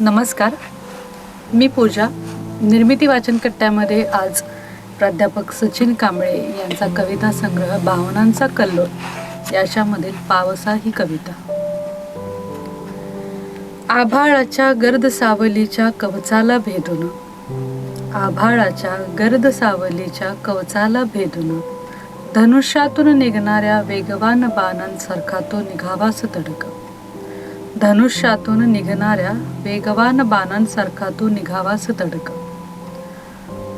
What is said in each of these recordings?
नमस्कार. मी पूजा. निर्मिती वाचन कट्ट्यामध्ये आज प्राध्यापक सचिन कांबळे यांचा कविता संग्रह भावनांचा कल्लोळ. याच्यामधील पावसा ही कविता. आभाळाच्या गर्द सावलीच्या कवचाला भेदून. आभाळाच्या गर्द सावलीच्या कवचाला भेदून. धनुष्यातून निघणाऱ्या वेगवान बाणांसारखा तो निघावास तडक. धनुष्यातून निघणाऱ्या वेगवान बाणांसारखा तो निघावास तडक.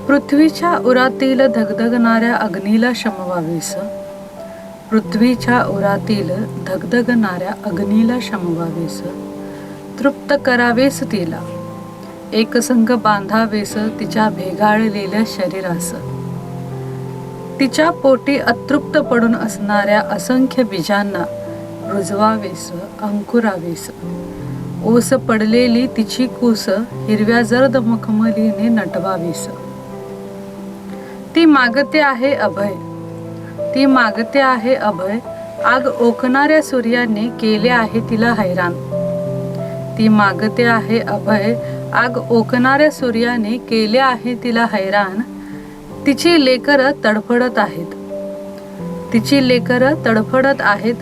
पृथ्वीच्या उरातील धगधगणाऱ्या अग्नीला शमवावीस. पृथ्वीच्या उरातील धगधगणाऱ्या अग्नीला शमवावेस. तृप्त करावेस तिला. एकसंग बांधावेस तिच्या भेगाळलेल्या शरीरास. तिच्या पोटी अतृप्त पडून असणाऱ्या असंख्य बीजांना रुजवावेस अंकुरावेस. ओस पडलेली तिची कूस हिरव्या जर्द मखमलीने नटवावीस. ती मागते आहे अभय. ती मागते आहे अभय. आग ओकणाऱ्या सूर्याने केले आहे तिला हैराण. ती मागते आहे अभय. आग ओकणाऱ्या सूर्याने केले आहे तिला हैराण. तिची लेकर तडफडत आहेत. तिची लेकर तडफडत आहेत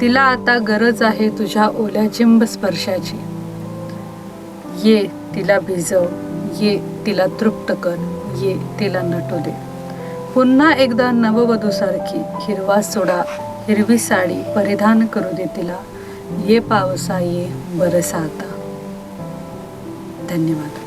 तिला आता गरज आहे तुझ्या ओल्या चिंब स्पर्शाची. ये तिला भिजव ये तिला तृप्त कर ये तिला नटू दे. पुन्हा एकदा नववधूसारखी हिरवा सोडा हिरवी साडी परिधान करू दे तिला. ये पावसा ये बरसा आता धन्यवाद.